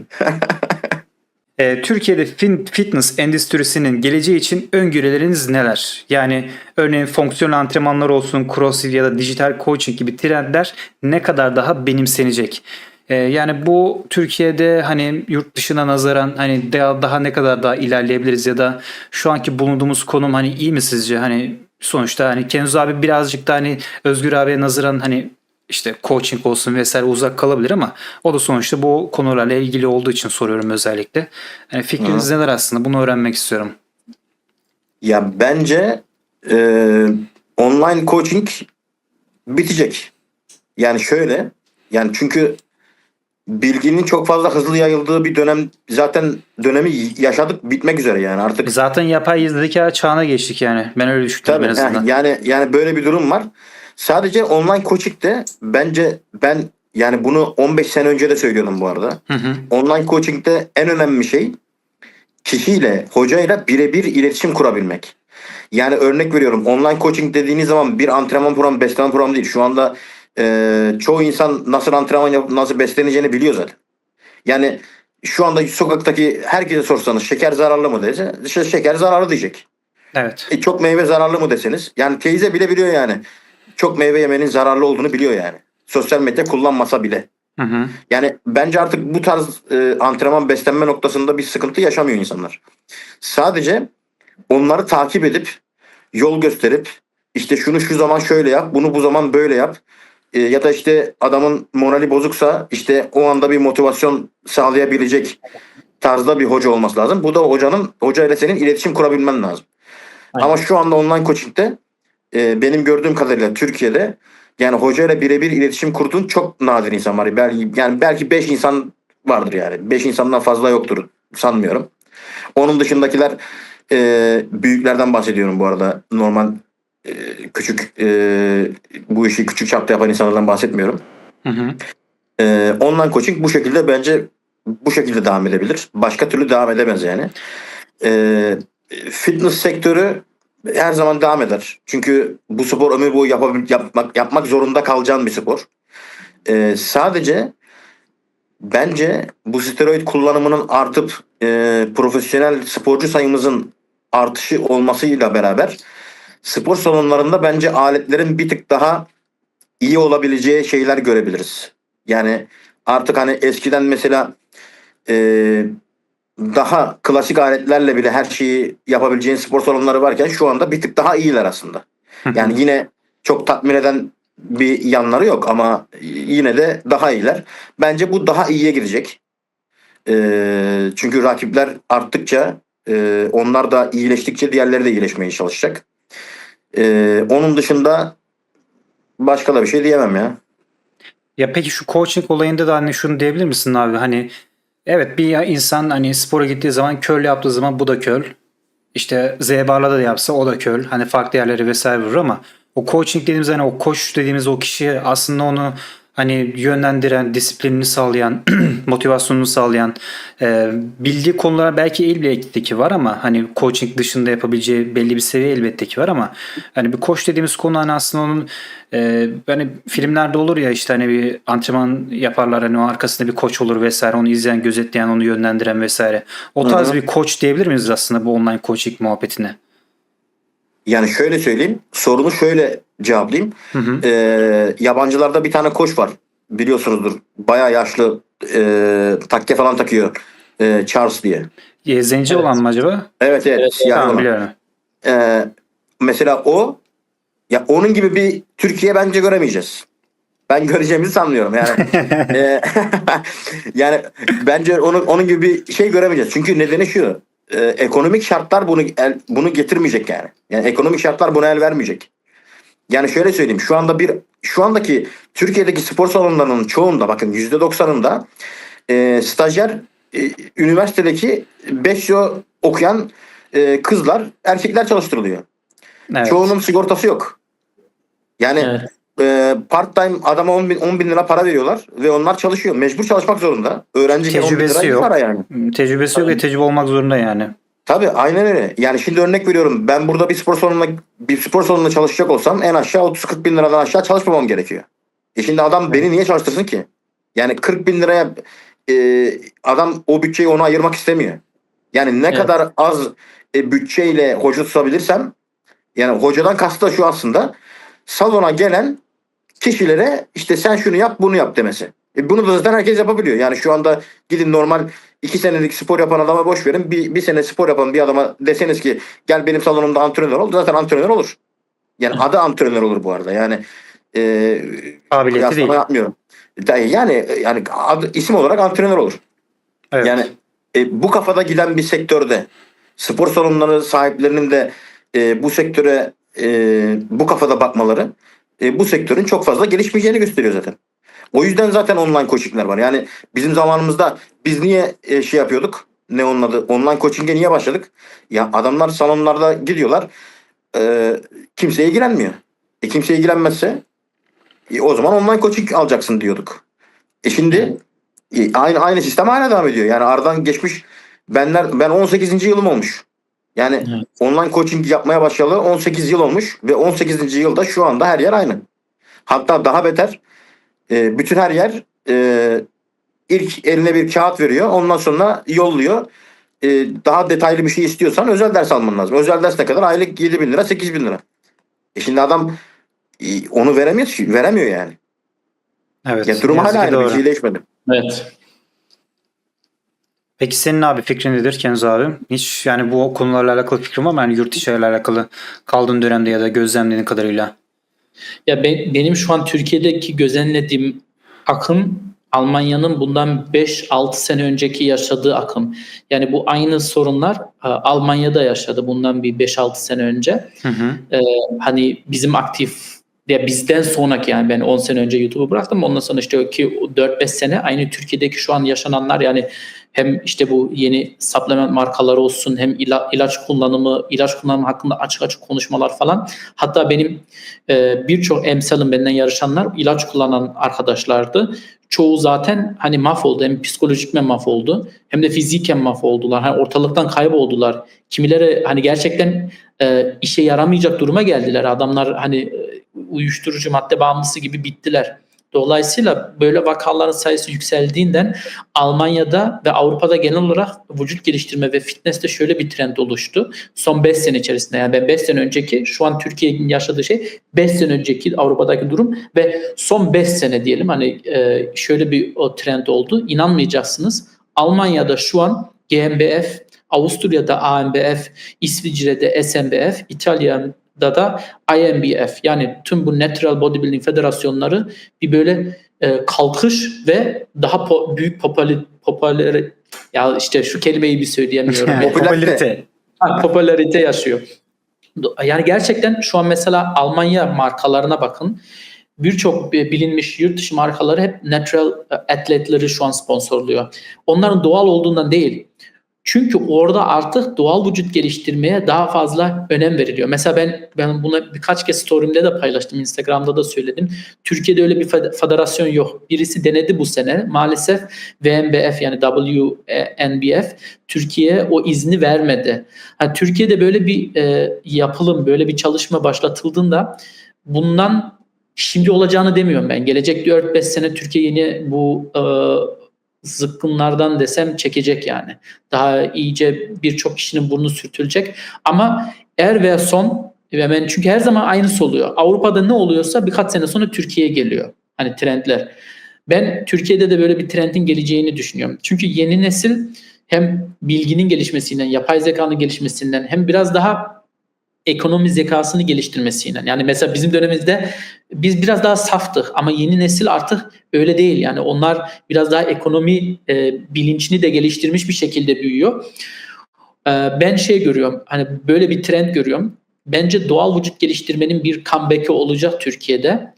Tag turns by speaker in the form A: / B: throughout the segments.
A: Ee, Türkiye'de fin- fitness endüstrisinin geleceği için öngörüleriniz neler? Yani örneğin fonksiyonel antrenmanlar olsun, crossfit ya da dijital coaching gibi trendler ne kadar daha benimsenecek? Ee, yani bu Türkiye'de hani yurt dışına nazaran hani daha, daha ne kadar daha ilerleyebiliriz ya da şu anki bulunduğumuz konum hani iyi mi sizce? Hani sonuçta hani Kenzo abi birazcık da hani Özgür abiye nazaran hani işte coaching olsun vesaire uzak kalabilir ama o da sonuçta bu konularla ilgili olduğu için soruyorum özellikle. Yani fikriniz neler aslında? Bunu öğrenmek istiyorum.
B: Ya bence e, online coaching bitecek. Yani şöyle yani çünkü bilginin çok fazla hızlı yayıldığı bir dönem zaten dönemi yaşadık bitmek üzere yani artık
A: Zaten yapay zeka çağına geçtik yani. Ben öyle düşünüyorum
B: Tabii
A: en azından.
B: yani yani böyle bir durum var. Sadece online coaching de bence ben yani bunu 15 sene önce de söylüyordum bu arada.
A: Hı hı.
B: Online coaching'de en önemli şey kişiyle, hocayla birebir iletişim kurabilmek. Yani örnek veriyorum online coaching dediğiniz zaman bir antrenman programı, beslenme programı değil. Şu anda e, çoğu insan nasıl antrenman yapıp nasıl besleneceğini biliyor zaten. Yani şu anda sokaktaki herkese sorsanız şeker zararlı mı dese şeker zararlı diyecek.
A: Evet.
B: E, çok meyve zararlı mı deseniz. Yani teyze bile biliyor yani. Çok meyve yemenin zararlı olduğunu biliyor yani. Sosyal medya kullanmasa bile.
A: Hı hı.
B: Yani bence artık bu tarz e, antrenman beslenme noktasında bir sıkıntı yaşamıyor insanlar. Sadece onları takip edip yol gösterip işte şunu şu zaman şöyle yap, bunu bu zaman böyle yap. E, ya da işte adamın morali bozuksa işte o anda bir motivasyon sağlayabilecek tarzda bir hoca olması lazım. Bu da hocanın hocayla senin iletişim kurabilmen lazım.
A: Aynen.
B: Ama şu anda online coaching'de e, benim gördüğüm kadarıyla Türkiye'de yani hocayla birebir iletişim kurduğun çok nadir insan var. Belki, yani belki 5 insan vardır yani. 5 insandan fazla yoktur sanmıyorum. Onun dışındakiler e, büyüklerden bahsediyorum bu arada. Normal e, küçük e, bu işi küçük çapta yapan insanlardan bahsetmiyorum.
A: Hı hı.
B: E, online coaching bu şekilde bence bu şekilde devam edebilir. Başka türlü devam edemez yani. E, fitness sektörü her zaman devam eder. Çünkü bu spor ömür boyu yapabil- yapmak, yapmak zorunda kalacağın bir spor. E, sadece bence bu steroid kullanımının artıp e, profesyonel sporcu sayımızın artışı olmasıyla beraber spor salonlarında bence aletlerin bir tık daha iyi olabileceği şeyler görebiliriz. Yani artık hani eskiden mesela e, daha klasik aletlerle bile her şeyi yapabileceğin spor salonları varken şu anda bir tık daha iyiler aslında. Yani yine çok tatmin eden bir yanları yok ama yine de daha iyiler. Bence bu daha iyiye gidecek. Ee, çünkü rakipler arttıkça e, onlar da iyileştikçe diğerleri de iyileşmeye çalışacak. Ee, onun dışında başka da bir şey diyemem ya.
A: Ya peki şu coaching olayında da hani şunu diyebilir misin abi? Hani evet bir insan hani spora gittiği zaman curl yaptığı zaman bu da curl. İşte Z barla da yapsa o da curl. Hani farklı yerleri vesaire vurur ama o coaching dediğimiz hani o koç dediğimiz o kişi aslında onu hani yönlendiren, disiplinini sağlayan, motivasyonunu sağlayan e, bildiği konulara belki elbette ki var ama hani coaching dışında yapabileceği belli bir seviye elbette ki var ama hani bir koç dediğimiz konu hani aslında onun e, hani filmlerde olur ya işte hani bir antrenman yaparlar hani o arkasında bir koç olur vesaire onu izleyen gözetleyen onu yönlendiren vesaire. O tarz
B: Hı hı.
A: bir koç diyebilir miyiz aslında bu online coaching muhabbetine?
B: Yani şöyle söyleyeyim. Sorunu şöyle cevaplayayım.
A: Hı hı.
B: Ee, yabancılarda bir tane koç var. Biliyorsunuzdur. Bayağı yaşlı e, takke falan takıyor. E, Charles diye.
A: E, zenci
C: Evet.
A: olan mı acaba?
B: Evet evet.
C: Evet,
B: siyahlı
A: Tamam
B: olan.
A: biliyorum.
B: Ee, mesela o ya onun gibi bir Türkiye bence göremeyeceğiz. Ben göreceğimizi sanmıyorum yani. Ee, yani bence onun onun gibi bir şey göremeyeceğiz. Çünkü nedeni şu. E, ekonomik şartlar bunu el, bunu getirmeyecek yani. Yani ekonomik şartlar buna el vermeyecek. Yani şöyle söyleyeyim. Şu anda bir şu andaki Türkiye'deki spor salonlarının çoğunda bakın %90'ında e, stajyer e, üniversitedeki 5 yıl okuyan e, kızlar, erkekler çalıştırılıyor.
A: Evet.
B: Çoğunun sigortası yok. Yani
C: Evet.
B: E, part time adama 10 bin, 10 bin lira para veriyorlar ve onlar çalışıyor. Mecbur çalışmak zorunda. Öğrenci 10 bin
A: Tecrübesi yok.
B: para yani.
A: Tecrübesi yok ve tecrübe olmak zorunda yani.
B: Tabii aynen öyle. Yani şimdi örnek veriyorum. Ben burada bir spor salonunda bir spor salonunda çalışacak olsam en aşağı 30-40 bin liradan aşağı çalışmamam gerekiyor. E şimdi adam beni niye çalıştırsın ki? Yani 40 bin liraya e, adam o bütçeyi ona ayırmak istemiyor. Yani ne
C: Evet.
B: kadar az e, bütçeyle hoca tutabilirsem yani hocadan kastı da şu aslında salona gelen kişilere işte sen şunu yap bunu yap demesi. E bunu da zaten herkes yapabiliyor. Yani şu anda gidin normal iki senelik spor yapan adama boş verin. Bir, bir sene spor yapan bir adama deseniz ki gel benim salonumda antrenör ol. Zaten antrenör olur. Yani adı antrenör olur bu arada. Yani e,
A: Kabiliyeti değil.
B: yapmıyorum. Yani yani adı, isim olarak antrenör olur.
A: Evet.
B: Yani e, bu kafada giden bir sektörde spor salonları sahiplerinin de e, bu sektöre e, bu kafada bakmaları e, bu sektörün çok fazla gelişmeyeceğini gösteriyor zaten. O yüzden zaten online coachingler var. Yani bizim zamanımızda biz niye e, şey yapıyorduk? Ne onun adı? Online coaching'e niye başladık? Ya adamlar salonlarda gidiyorlar. E, kimse ilgilenmiyor. E, kimse ilgilenmezse e, o zaman online coaching alacaksın diyorduk. E şimdi e, aynı aynı sistem hala devam ediyor. Yani aradan geçmiş benler ben 18. yılım olmuş. Yani
C: Evet.
B: online coaching yapmaya başlayalı 18 yıl olmuş ve 18. yılda şu anda her yer aynı. Hatta daha beter e, bütün her yer e, ilk eline bir kağıt veriyor. Ondan sonra yolluyor. E, daha detaylı bir şey istiyorsan özel ders alman lazım. Özel ders ne kadar? Aylık 7 bin lira 8 bin lira. E şimdi adam e, onu veremiyor, veremiyor yani.
A: evet.
B: Ya durum hala aynı bir
A: doğru.
B: şey değişmedi.
C: Evet.
A: Peki senin abi fikrin nedir Kenzo abi? Hiç yani bu konularla alakalı fikrin var mı? Yani yurt içiyle alakalı kaldığın dönemde ya da gözlemlediğin kadarıyla.
C: Ya ben, benim şu an Türkiye'deki gözlemlediğim akım Almanya'nın bundan 5-6 sene önceki yaşadığı akım. Yani bu aynı sorunlar e, Almanya'da yaşadı bundan bir 5-6 sene önce.
A: Hı hı.
C: Hani bizim aktif ya bizden sonraki yani ben 10 sene önce YouTube'u bıraktım. Ondan sonra işte ki 4-5 sene aynı Türkiye'deki şu an yaşananlar yani hem işte bu yeni supplement markaları olsun hem ila- ilaç kullanımı, ilaç kullanımı hakkında açık açık konuşmalar falan. Hatta benim e, birçok emsalım benden yarışanlar ilaç kullanan arkadaşlardı. Çoğu zaten hani mahvoldu. Hem psikolojik mahvoldu hem de fiziken mahvoldular. Hani ortalıktan kayboldular. Kimileri hani gerçekten e, işe yaramayacak duruma geldiler. Adamlar hani uyuşturucu madde bağımlısı gibi bittiler. Dolayısıyla böyle vakaların sayısı yükseldiğinden Almanya'da ve Avrupa'da genel olarak vücut geliştirme ve fitness'te şöyle bir trend oluştu. Son 5 sene içerisinde yani ben 5 sene önceki şu an Türkiye'nin yaşadığı şey 5 sene önceki Avrupa'daki durum ve son 5 sene diyelim hani e, şöyle bir o trend oldu. İnanmayacaksınız. Almanya'da şu an GmbF, Avusturya'da AMBF, İsviçre'de SMBF, İtalya'da da IMBF yani tüm bu Natural Bodybuilding federasyonları bir böyle e, kalkış ve daha po- büyük popüler popüler ya işte şu kelimeyi bir söyleyemiyorum.
A: Popülarite.
C: Ha, popülarite yaşıyor. Yani gerçekten şu an mesela Almanya markalarına bakın. Birçok e, bilinmiş yurt dışı markaları hep natural e, atletleri şu an sponsorluyor. Onların doğal olduğundan değil. Çünkü orada artık doğal vücut geliştirmeye daha fazla önem veriliyor. Mesela ben ben bunu birkaç kez story'imde de paylaştım, Instagram'da da söyledim. Türkiye'de öyle bir fed- federasyon yok. Birisi denedi bu sene. Maalesef VNBF yani WNBF Türkiye o izni vermedi. Ha, Türkiye'de böyle bir e, yapılım, böyle bir çalışma başlatıldığında bundan şimdi olacağını demiyorum ben. Gelecek 4-5 sene Türkiye yeni bu e, zıkkımlardan desem çekecek yani. Daha iyice birçok kişinin burnu sürtülecek. Ama er ve son ve ben çünkü her zaman aynısı oluyor. Avrupa'da ne oluyorsa birkaç sene sonra Türkiye'ye geliyor. Hani trendler. Ben Türkiye'de de böyle bir trendin geleceğini düşünüyorum. Çünkü yeni nesil hem bilginin gelişmesinden, yapay zekanın gelişmesinden hem biraz daha ekonomi zekasını geliştirmesiyle. Yani mesela bizim dönemimizde biz biraz daha saftık ama yeni nesil artık öyle değil. Yani onlar biraz daha ekonomi e, bilinçini de geliştirmiş bir şekilde büyüyor. E, ben şey görüyorum. Hani böyle bir trend görüyorum. Bence doğal vücut geliştirmenin bir comeback'i olacak Türkiye'de.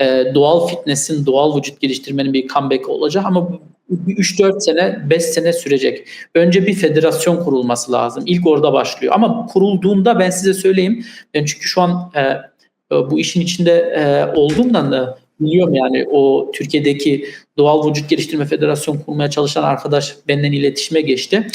C: E, doğal fitness'in, doğal vücut geliştirmenin bir comeback'i olacak ama 3-4 sene, 5 sene sürecek. Önce bir federasyon kurulması lazım. İlk orada başlıyor. Ama kurulduğunda ben size söyleyeyim. Ben çünkü şu an e, e, bu işin içinde e, olduğumdan da biliyorum yani o Türkiye'deki Doğal Vücut Geliştirme Federasyon kurmaya çalışan arkadaş benden iletişime geçti.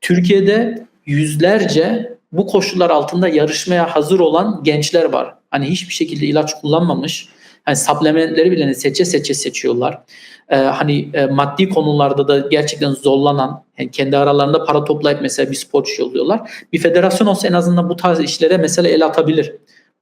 C: Türkiye'de yüzlerce bu koşullar altında yarışmaya hazır olan gençler var. Hani hiçbir şekilde ilaç kullanmamış hani supplementleri bile seçe seçe seçiyorlar. Ee, hani e, maddi konularda da gerçekten zorlanan, yani kendi aralarında para toplayıp mesela bir sporcu yolluyorlar. Bir federasyon olsa en azından bu tarz işlere mesela el atabilir.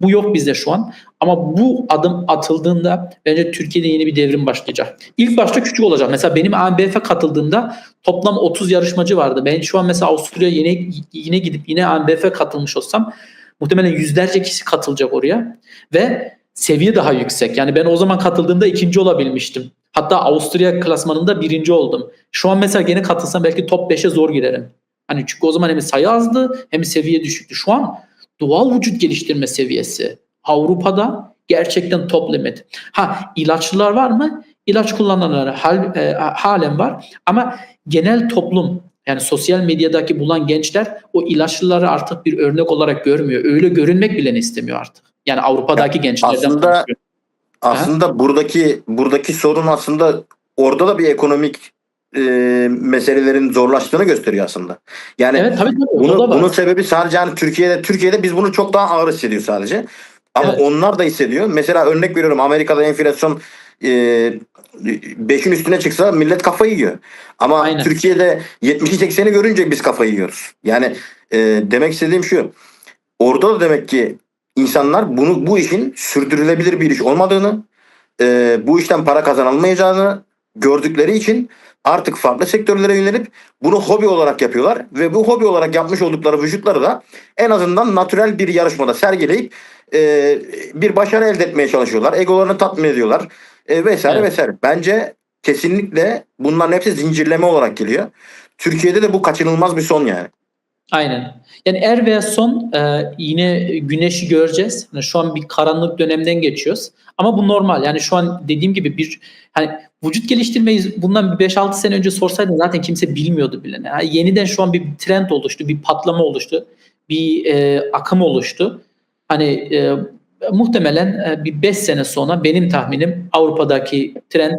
C: Bu yok bizde şu an. Ama bu adım atıldığında bence Türkiye'de yeni bir devrim başlayacak. İlk başta küçük olacak. Mesela benim ANBF katıldığımda toplam 30 yarışmacı vardı. Ben şu an mesela Avusturya'ya yine, yine gidip yine ANBF katılmış olsam muhtemelen yüzlerce kişi katılacak oraya. Ve seviye daha yüksek. Yani ben o zaman katıldığımda ikinci olabilmiştim. Hatta Avusturya klasmanında birinci oldum. Şu an mesela gene katılsam belki top 5'e zor girerim. Hani çünkü o zaman hem sayı azdı hem seviye düşüktü. Şu an doğal vücut geliştirme seviyesi Avrupa'da gerçekten top limit. Ha ilaçlılar var mı? İlaç kullananlar hal, e, halen var ama genel toplum yani sosyal medyadaki bulan gençler o ilaçlıları artık bir örnek olarak görmüyor. Öyle görünmek bile istemiyor artık. Yani Avrupa'daki gençlerden
B: aslında-
C: konuşuyorum.
B: Aslında buradaki buradaki sorun aslında orada da bir ekonomik e, meselelerin zorlaştığını gösteriyor aslında. Yani
C: Evet tabii tabii.
B: Bunu, bunun sebebi sadece hani Türkiye'de Türkiye'de biz bunu çok daha ağır hissediyor sadece. Ama
C: Evet.
B: onlar da hissediyor. Mesela örnek veriyorum Amerika'da enflasyon e, 5'in üstüne çıksa millet kafayı yiyor. Ama
C: Aynen.
B: Türkiye'de 70'i 80'i görünce biz kafayı yiyoruz. Yani e, demek istediğim şu. Orada da demek ki insanlar bunu bu işin sürdürülebilir bir iş olmadığını, e, bu işten para kazanılmayacağını gördükleri için artık farklı sektörlere yönelip bunu hobi olarak yapıyorlar ve bu hobi olarak yapmış oldukları vücutları da en azından natürel bir yarışmada sergileyip e, bir başarı elde etmeye çalışıyorlar. Egolarını tatmin ediyorlar e, vesaire
C: Evet.
B: vesaire. Bence kesinlikle bunların hepsi zincirleme olarak geliyor. Türkiye'de de bu kaçınılmaz bir son yani.
C: Aynen. Yani er veya son e, yine güneşi göreceğiz. Yani şu an bir karanlık dönemden geçiyoruz. Ama bu normal. Yani şu an dediğim gibi bir hani vücut geliştirmeyi bundan bir 5-6 sene önce sorsaydın zaten kimse bilmiyordu bile. Yani yeniden şu an bir trend oluştu, bir patlama oluştu, bir e, akım oluştu. Hani e, muhtemelen e, bir 5 sene sonra benim tahminim Avrupa'daki trend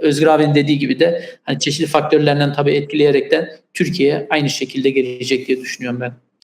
C: Özgür abinin dediği gibi de hani çeşitli faktörlerden tabii etkileyerekten Türkiye aynı şekilde gelecek diye düşünüyorum ben.